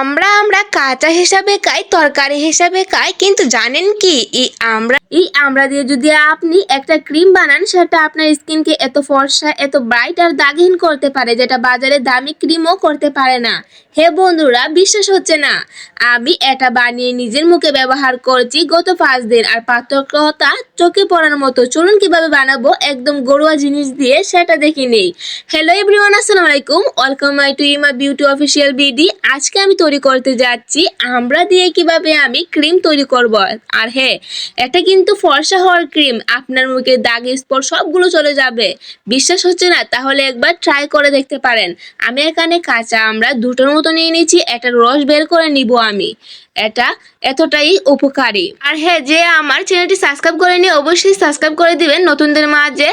আমরা আমরা কাঁচা হিসাবে খাই, তরকারি হিসাবে খাই, কিন্তু জানেন কি, এই আমরা এই আমরা দিয়ে যদি আপনি একটা ক্রিম বানান, সেটা আপনার স্কিনকে এত ফর্সা, এত ব্রাইট আর দাগহীন করতে পারে, যেটা বাজারে দামি ক্রিমও করতে পারে না। হে বন্ধুরা, বিশ্বাস হচ্ছে না। আমি এটা বানিয়ে নিজের মুখে ব্যবহার করছি গত পাঁচ দিন, আর পার্থক্যতা চোখে পড়ার মতো। চলুন কীভাবে বানাবো একদম গরুয়া জিনিস দিয়ে, সেটা দেখি নেই। হ্যালো এভরিওয়ান আসসালামু আলাইকুম। Welcome my to Ima beauty official BD আজকে আমি তৈরি করতে যাচ্ছি, আমরা দিয়ে কীভাবে আমি ক্রিম তৈরি করব? আর হ্যাঁ এটা কিন্তু ফর্সা হওয়ার ক্রিম আপনার মুখে দাগ স্পট সবগুলো চলে যাবে। বিশ্বাস হচ্ছে না? তাহলে একবার ট্রাই করে দেখতে পারেন। আমি এখানে কাঁচা আমরা দুটোর মতো নিয়ে নিয়েছি এটা রস বের করে নিব আমি। এটা এতটাই উপকারী। আর হ্যাঁ যে আমার চ্যানেলটি সাবস্ক্রাইব করে নিয়ে অবশ্যই সাবস্ক্রাইব করে দিবেন। নতুনদের মাঝে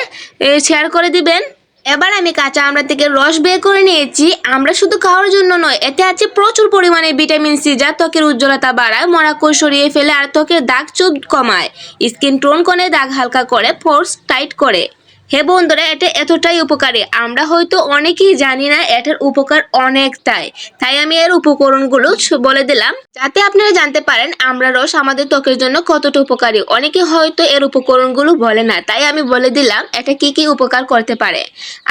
শেয়ার করে দিবেন। এবার আমি কাঁচা আমড়া থেকে রস বের করে নিয়েছি। আমরা শুধু খাওয়ার জন্য নয়, এতে আছে প্রচুর পরিমাণে ভিটামিন সি যা ত্বকের উজ্জ্বলতা বাড়ায়, মরাকোষ সরিয়ে ফেলে, আর ত্বকের দাগ চুপ কমায়। স্কিন টোন করে দাগ হালকা করে ফোর্স টাইট করে। হে বন্ধুরা, এটা এতটাই উপকারী। আমরা হয়তো অনেকেই জানি না এটার উপকার অনেকটাই। তাই আমি এর উপকরণগুলো বলে দিলাম। যাতে আপনারা জানতে পারেন, আমরা রস আমাদের ত্বকের জন্য কতটা উপকারী। অনেকে হয়তো এর উপকরণগুলো বলে না, তাই আমি বলে দিলাম, এটা কি কি উপকার করতে পারে।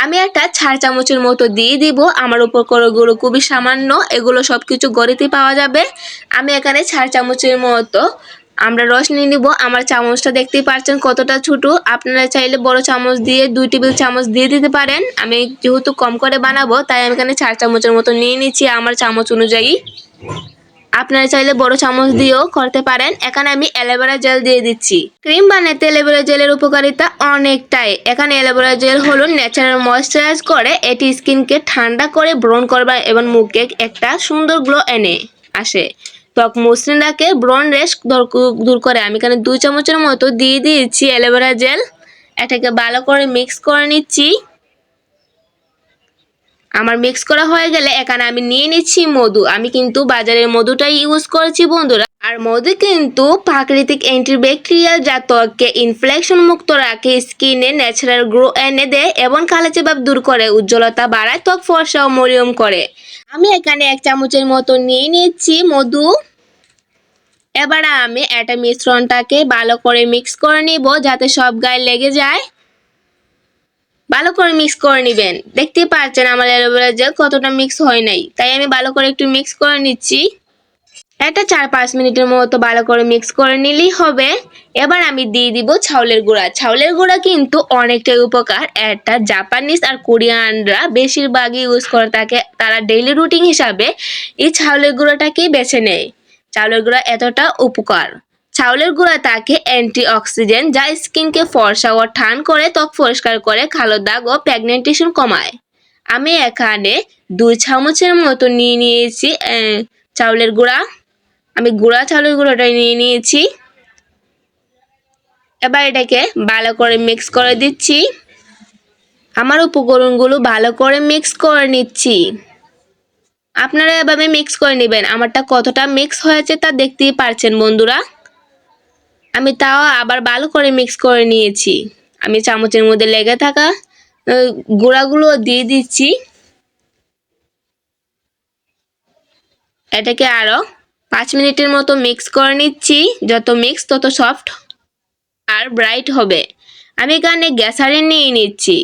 আমি একটা ছাড় চামচের মতো দিয়ে দিব। আমার উপকরণগুলো খুবই সামান্য, এগুলো সব কিছু গড়িতে পাওয়া যাবে। আমি এখানে ছাড় চামচের মতো আমরা রস নিয়ে নিব। আমার চামচটা দেখতেই পারছেন কতটা ছোট। আপনারা চাইলে বড় চামচ দিয়ে, দুই টেবিল চামচ দিয়ে দিতে পারেন। আমি যেহেতু কম করে বানাবো, তাই আমি এখানে চার চামচের মতো নিয়ে নিচ্ছি আমার চামচ অনুযায়ী। আপনারা চাইলে বড় চামচ দিয়েও করতে পারেন। এখানে আমি অ্যালোভেরা জেল দিয়ে দিচ্ছি। ক্রিম বানাতে অ্যালোভেরা জেলের উপকারিতা অনেকটাই। এখানে অ্যালোভেরা জেল হলো ন্যাচারাল ময়শ্চারাইজ করে, এটি স্কিনকে ঠান্ডা করে, ব্রণ করবে এবং মুখে একটা সুন্দর গ্লো এনে আসে। ত্বক মসৃণ ব্রণ রেশ দূর করে। আমি এখানে দুই চামচের মতো দিয়ে দিয়েছি অ্যালোভেরা জেল। এটাকে ভালো করে মিক্স করে নিচ্ছি। আমার মিক্স করা হয়ে গেলে এখানে আমি নিয়ে নিচ্ছি মধু। আমি কিন্তু বাজারের মধুটাই ইউজ করেছি বন্ধুরা। আর মধু কিন্তু প্রাকৃতিক অ্যান্টিব্যাকটেরিয়াল যা ত্বককে ইনফ্লেকশন মুক্ত রাখে স্কিনে ন্যাচারাল গ্রো এনে দেয় এবং কালাচে ভাব দূর করে, উজ্জ্বলতা বাড়ায়, ত্বক ফর্সা ও মরিয়ম করে। আমি এখানে এক চামচের মতো নিয়ে নিচ্ছি মধু। এবার আমি এটা মিশ্রণটাকে ভালো করে মিক্স করে নিব যাতে সব গায়ে লেগে যায়। ভালো করে মিক্স করে নেবেন। দেখতেই পাচ্ছেন আমার অ্যালোভেরা জেল কতটা মিক্স হয় নাই। তাই আমি ভালো করে একটু মিক্স করে নিচ্ছি। এটা চার পাঁচ মিনিটের মতো ভালো করে মিক্স করে নিলেই হবে। এবার আমি দিয়ে দিব ছাউলের গুঁড়া। ছাউলের গুঁড়া কিন্তু অনেকটাই উপকার। এটা জাপানিজ আর কোরিয়ানরা বেশিরভাগই ইউজ করে থাকে তারা ডেইলি রুটিন হিসাবে। এই ছাউলের গুঁড়োটাকেই বেছে নেয়। চাউলের গুঁড়া এতটা উপকার। চাউলের গুঁড়া তাকে অ্যান্টি অক্সিডেন্ট যা স্কিনকে ফর্সা ও ঠান করে, ত্বক পরিষ্কার করে কালো দাগ ও প্রেগনেন্টেশন কমায়। আমি এখানে দুই চামচের মতো নিয়ে নিয়েছি চাউলের গুঁড়া। আমি গুঁড়া চাউলের গুঁড়োটা নিয়ে নিয়েছি। এবার এটাকে ভালো করে মিক্স করে দিচ্ছি। আমার উপকরণগুলো ভালো করে মিক্স করে নিচ্ছি। আপনারা এভাবে মিক্স করে নেবেন। আমারটা কতটা মিক্স হয়েছে তা দেখতেই পারছেন বন্ধুরা। আমি তাও আবার ভালো করে মিক্স করে নিয়েছি। আমি চামচের মধ্যে লেগে থাকা গুঁড়াগুলো দিয়ে দিচ্ছি। এটাকে আরও পাঁচ মিনিটের মতো মিক্স করে নিচ্ছি। যত মিক্স তত সফট আর ব্রাইট হবে। আমি এখানে গ্যাসারিন নিয়ে নিচ্ছি।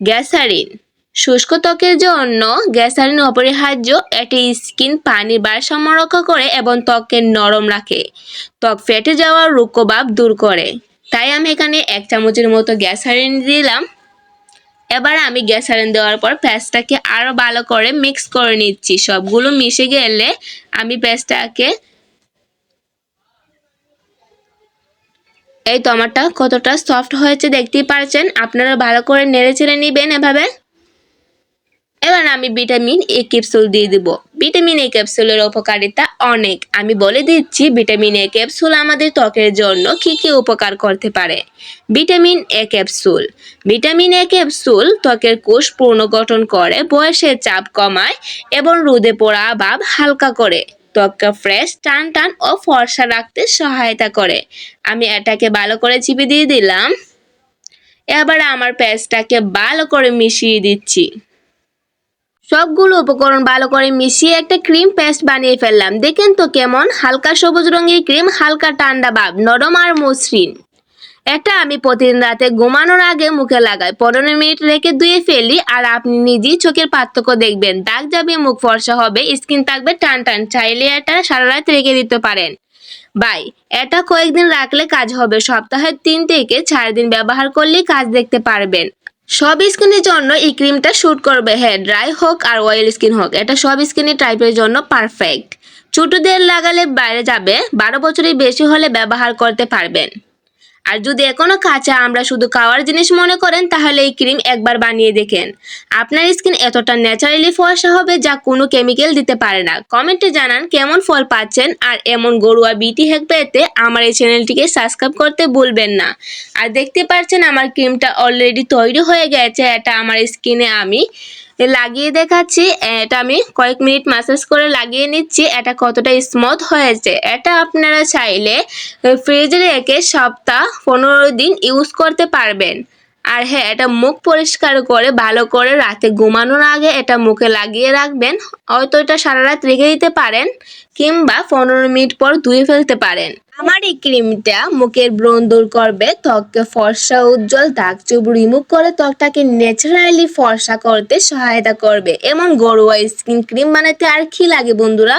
গ্যাসারিন শুষ্ক ত্বকের জন্য গ্যাসারিন অপরিহার্য। এটি স্কিন পানির ভারসাম্য রক্ষা করে এবং ত্বককে নরম রাখে। ত্বক ফেটে যাওয়ার রুক্কভাব দূর করে। তাই আমি এখানে এক চামচের মতো গ্যাসারিন দিলাম। এবার আমি গ্যাসারিন দেওয়ার পর পেঁয়াজটাকে আরও ভালো করে মিক্স করে নিচ্ছি। সবগুলো মিশে গেলে আমি পেঁয়াজটাকে এই টমাটো কতটা সফট হয়েছে দেখতেই পারছেন। আপনারা ভালো করে নেড়ে চেড়ে নেবেন এভাবে। এবার আমি ভিটামিন এ ক্যাপসুল দিয়ে দিব। ভিটামিন এ ক্যাপসুলের উপকারিতা অনেক। আমি বলে দিচ্ছি, ভিটামিন এ ক্যাপসুল আমাদের ত্বকের জন্য কি কি উপকার করতে পারে? Vitamin A capsule vitamin A capsule ত্বকের কোষ পুনর্গঠন করে, বয়সের চাপ কমায় এবং রোদে পোড়া ভাব হালকা করে। ত্বককে ফ্রেশ টান টান ও ফর্সা রাখতে সহায়তা করে। আমি এটাকে ভালো করে চিপে দিয়ে দিলাম। এবার আমার পেস্টটাকে ভালো করে মিশিয়ে দিচ্ছি। সবগুলো উপকরণ ভালো করে মিশিয়ে একটা ক্রিম পেস্ট বানিয়ে ফেললাম। দেখেন তো কেমন? হালকা সবুজ রঙের ক্রিম, হালকা ঠান্ডা ভাব, নরম আর মসৃণ। এটা আমি প্রতিদিন রাতে ঘুমানোর আগে মুখে লাগাই। পনেরো মিনিট রেখে ধুয়ে ফেলি আর আপনি নিজেই চোখের পার্থক্য দেখবেন। দাগ যাবে, মুখ ফর্সা হবে, স্কিন থাকবে টান টান চাইলে এটা সারা রাত রেখে দিতে পারেন। বাই, এটা কয়েকদিন রাখলে কাজ হবে। সপ্তাহে তিন থেকে চার দিন ব্যবহার করলেই কাজ দেখতে পারবেন। সব স্কিনের জন্য এই ক্রিমটা শ্যুট করবে। হ্যাঁ ড্রাই হোক আর অয়েল স্কিন হোক, এটা সব স্কিনের টাইপের জন্য পারফেক্ট। ছোটদের লাগালে বাইরে যাবে, বারো বছরের বেশি হলে ব্যবহার করতে পারবেন। আর যদি এখনও কাঁচা, আমরা শুধু খাওয়ার জিনিস মনে করেন, তাহলে এই ক্রিম একবার বানিয়ে দেখেন। আপনার স্কিন এতটা ন্যাচারালি ফর্সা হবে যা কোনো কেমিক্যাল দিতে পারে না। কমেন্টে জানান কেমন ফল পাচ্ছেন আর এমন গরুয়া বিটি হ্যাক পেতে আমার এই চ্যানেলটিকে সাবস্ক্রাইব করতে ভুলবেন না। আর দেখতে পাচ্ছেন আমার ক্রিমটা অলরেডি তৈরি হয়ে গেছে, এটা আমার স্কিনে আমি লাগিয়ে দেখাচ্ছি, এটা আমি কয়েক মিনিট ম্যাসাজ করে লাগিয়ে নিচ্ছি, এটা কতটা স্মুথ হয়েছে। এটা আপনারা চাইলে ফ্রিজে রেখে সপ্তাহ পনেরো দিন ইউজ করতে পারবেন। আর হ্যাঁ এটা মুখ পরিষ্কার করে, ভালো করে রাতে ঘুমানোর আগে এটা মুখে লাগিয়ে রাখবেন। হয়তো এটা সারা রাত রেখে দিতে পারেন, কিংবা পনেরো মিনিট পর ধুয়ে ফেলতে পারেন। আমার এই ক্রিমটা, মুখের ব্রণ দূর করবে, ত্বককে ফর্সা উজ্জ্বল, দাগ চুপ রিমুভ করে ত্বকটাকে ন্যাচারালি ফর্সা করতে সহায়তা করবে। এমন গরুয়া স্কিন ক্রিম বানাতে আর কি লাগে বন্ধুরা?